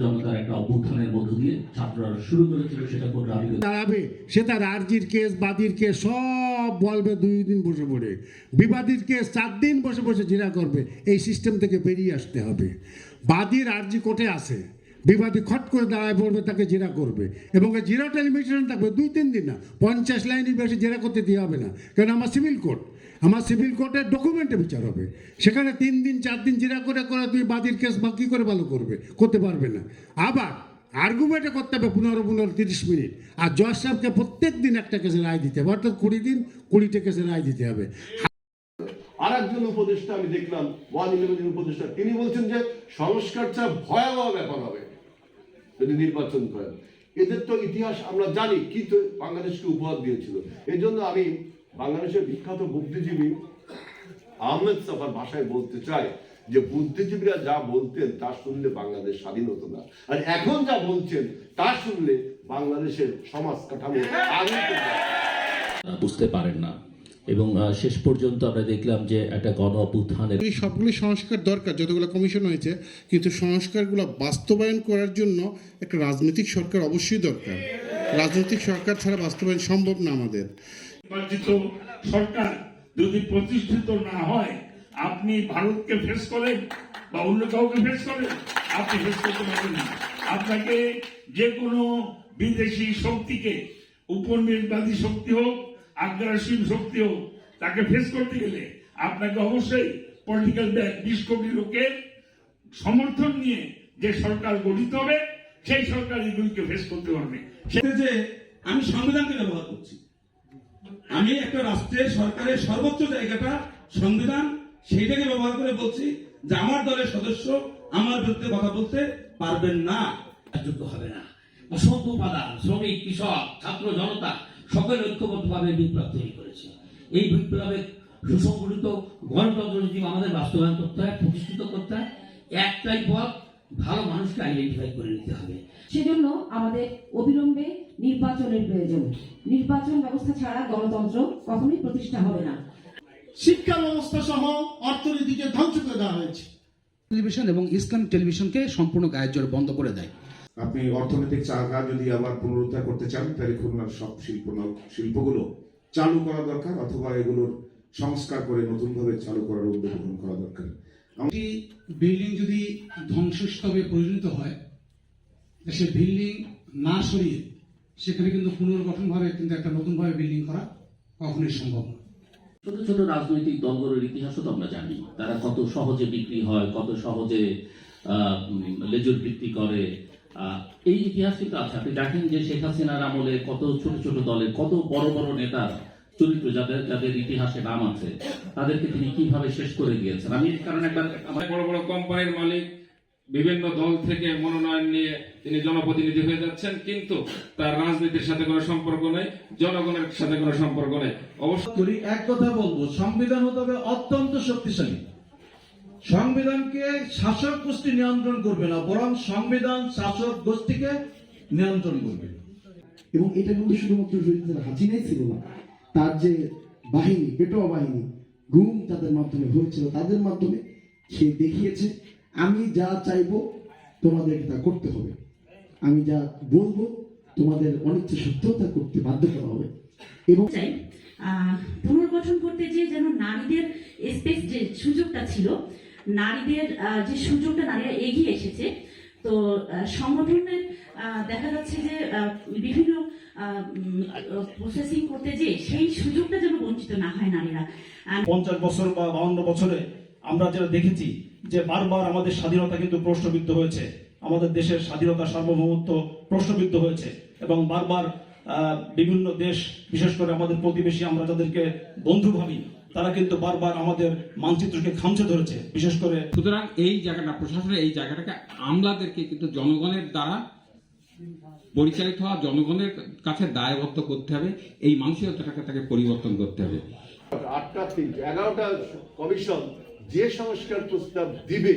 জনতার একটা অভ্যুত্থানের মধ্য দিয়ে ছাত্ররা শুরু করেছিল সেটা কোন রাজি দাঁড়াবে, সে তার আর্জির কেস, বাদির কেস সব বলবে দুই দিন বসে পড়ে। বিবাদীর কেস চার দিন বসে বসে জিরা করবে। এই সিস্টেম থেকে বেরিয়ে আসতে হবে। বাদির আর্জি কোটে আছে? বিবাদী খট করে দাঁড়ায় পড়বে তাকে জেরা করবে। এবং এই জেরাটা লিমিটেশন থাকবে দুই, তিন দিন না। পঞ্চাশ লাইনের বেশি জেরা করতে দেওয়া হবে না। কারণ আমার সিভিল কোর্ট আমার সিভিল কোর্টের ডকুমেন্টে বিচার হবে। সেখানে তিন দিন, চার দিন জেরা করে করে তুই বাদীর কেস বা কী করে ভালো করবে, করতে পারবে না। আবার আর্গুমেন্টে করতে হবে পনেরো পনেরো, তিরিশ মিনিট। আর জজ সাহেবকে প্রত্যেক দিন একটা কেসে রায় দিতে হবে, অর্থাৎ কুড়ি দিন, কুড়িটা কেসে রায় দিতে হবে। আর একজন উপদেষ্টা, আমি দেখলাম, ওয়ান উপদেষ্টা, তিনি বলছেন যে সংস্কার ছাড়া ভয়াবহ ব্যাপার হবে। যদি নির্বাচন করেন। এদের তো ইতিহাস আমরা জানি কি বাংলাদেশকে উপহার দিয়েছিল। এই জন্য আমি বাংলাদেশের বিখ্যাত বুদ্ধিজীবী আহমেদ সাফার ভাষায় বলতে চাই যে, বুদ্ধিজীবীরা যা বলতেন, তা শুনলে বাংলাদেশ স্বাধীন হতো না। আর এখন যা বলছেন, তা শুনলে বাংলাদেশের সমাজ কাঠামো বুঝতে পারেন না। এবং শেষ পর্যন্ত আমরা দেখলাম যে একটা গণ অভ্যুত্থানের এই সবগুলি সংস্কার দরকার যতগুলো কমিশন হয়েছে কিন্তু সংস্কারগুলো বাস্তবায়ন করার জন্য একটা রাজনৈতিক সরকার অবশ্যই দরকার। রাজনৈতিক সরকার ছাড়া বাস্তবায়ন সম্ভব না আমাদের। নির্বাচিত সরকার যদি প্রতিষ্ঠিত না হয় আপনি ভারতকে ফেস করেন বা অন্য কাউকে ফেস করেন? আপনি ফেস করতে পারবেন না। আপনাকে যে কোনো বিদেশি শক্তিকে উপনির্বাদী শক্তি হোক আগ্রাসী শক্তি হোক তাকে ফেস করতে গেলে আপনাকে অবশ্যই পলিটিক্যাল ব্যাক বিশ কোটি লোকের সমর্থন নিয়ে যে সরকার গঠিত হবে সেই সরকার এগুলিকে ফেস করতে পারবে। সেটা যে আমি সংবিধানকে ব্যবহার করছি। আমি একটা রাষ্ট্রের সরকারের সর্বোচ্চ জায়গাটা সংবিধান সেইটাকে ব্যবহার করে বলছি যে আমার দলের সদস্য আমার বিরুদ্ধে কথা বলতে পারবেন না। যোগ্য হবে না। অসংখ্য উপাদান শ্রমিক কৃষক ছাত্র জনতা সকলে ঐক্যবদ্ধভাবে বিপ্লব তৈরি করেছে। এই বিপ্লবে সুসংগঠিত গণতন্ত্র যদি আমাদের বাস্তবায়ন করতে হয় প্রতিষ্ঠিত করতে হয়। একটাই পথ ভালো মানুষকে আইডেন্টিফাই করে নিতে হবে। সেজন্য আমাদের অবিলম্বে নির্বাচনের প্রয়োজন। নির্বাচন ব্যবস্থা ছাড়া গণতন্ত্র কখনোই প্রতিষ্ঠা হবে না। শিক্ষা ব্যবস্থা সহ অর্থনীতিকে ধ্বংস করে দেওয়া হয়েছে। টেলিভিশন এবং ইসলামিক টেলিভিশনকে সম্পূর্ণ গায়ের জোর বন্ধ করে দেয়। আপনি অর্থনৈতিক চাকা যদি আবার পুনরুদ্ধার করতে চান তাহলে খুলনার সব শিল্প শিল্পগুলো চালু করা দরকার অথবা এগুলোর সংস্কার করে নতুনভাবে চালু করার উদ্যোগ গ্রহণ করা দরকার। একটি বিল্ডিং যদি ধ্বংসস্তবে পরিণত হয় সে বিল্ডিং না সরিয়ে সেখানে কিন্তু পুনর্গঠন ভাবে কিন্তু একটা নতুন ভাবে বিল্ডিং করা কখনোই সম্ভব না। ছোট ছোট রাজনৈতিক দলগুলোর ইতিহাসও তো আমরা জানি। তারা কত সহজে বিক্রি হয় কত সহজে লেজুর ভিত্তি করে এই ইতিহাস কিন্তু আছে। আপনি দেখেন যে শেখ হাসিনার আমলে কত ছোট ছোট দলের কত বড় বড় নেতার চরিত্র যাদের যাদের ইতিহাসে নাম আছে তাদেরকে তিনি কীভাবে শেষ করে গিয়েছেন আমি এই কারণে একবার বড় বড় কোম্পানির মালিক বিভিন্ন দল থেকে মনোনয়ন নিয়ে তিনি জনপ্রতিনিধি হয়ে যাচ্ছেন কিন্তু তার রাজনীতির সাথে কোনো সম্পর্ক নেই জনগণের সাথে কোনো সম্পর্ক নেই। অবশ্য এক কথা বলব সংবিধান হতে হবে অত্যন্ত শক্তিশালী। সংবিধানকে শাসক গোষ্ঠী নিয়ন্ত্রণ করবে না বরং সংবিধান শাসক গোষ্ঠীকে নিয়ন্ত্রণ করবে। এবং এটা কিন্তু শুধুমাত্র হাসিনাই ছিল না তার যে বাহিনী পেটোয়া বাহিনী গুম তাদের মাধ্যমে হয়েছিল তাদের মাধ্যমে সে দেখিয়েছে আমি যা চাইব তোমাদের তা করতে হবে। আমি যা বলব তোমাদের অনিচ্ছা সত্ত্বেও তা করতে বাধ্য করা হবে। এবং চাই আহ, পুনর্গঠন করতে যে যেন নারীদের স্পেস যে সুযোগটা ছিল নারীদের যে সুযোগটা নারীরা এগিয়ে এসেছে, তো সংগঠনের দেখা যাচ্ছে যে বিভিন্ন প্রসেসিং করতে যে সেই সুযোগটা যেন বঞ্চিত না হয় নারীরা। পঞ্চাশ বছর বা বাউন্ন বছরে আমরা যেটা দেখেছি যে বারবার আমাদের স্বাধীনতা কিন্তু প্রশ্নবিদ্ধ হয়েছে। আমাদের দেশের স্বাধীনতা সার্বভৌমত্ব প্রশ্নবিদ্ধ হয়েছে এবং বারবার বিভিন্ন দেশ, বিশেষ করে আমাদের প্রতিবেশী, আমরা যাদেরকে বন্ধু ভাবি তারা কিন্তু বারবার আমাদের মানচিত্রকে খামচে ধরেছে বিশেষ করে সুতরাং এই জায়গাটা প্রশাসনের এই জায়গাটাকে আমলাদেরকে কিন্তু জনগণের দ্বারা পরিচালিত হওয়া জনগণের কাছে দায়বদ্ধ করতে হবে এই মানসিকতাটাকে তাকে পরিবর্তন করতে হবে। আটটা তিনটে এগারোটা কমিশন যে সংস্কার প্রস্তাব দিবে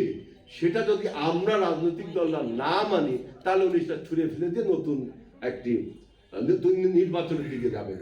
সেটা যদি আমরা রাজনৈতিক দলরা না মানি তাহলে উনিশটা ছুঁড়ে ফেলে দিয়ে নতুন একটি নতুন নির্বাচনের দিকে যাবে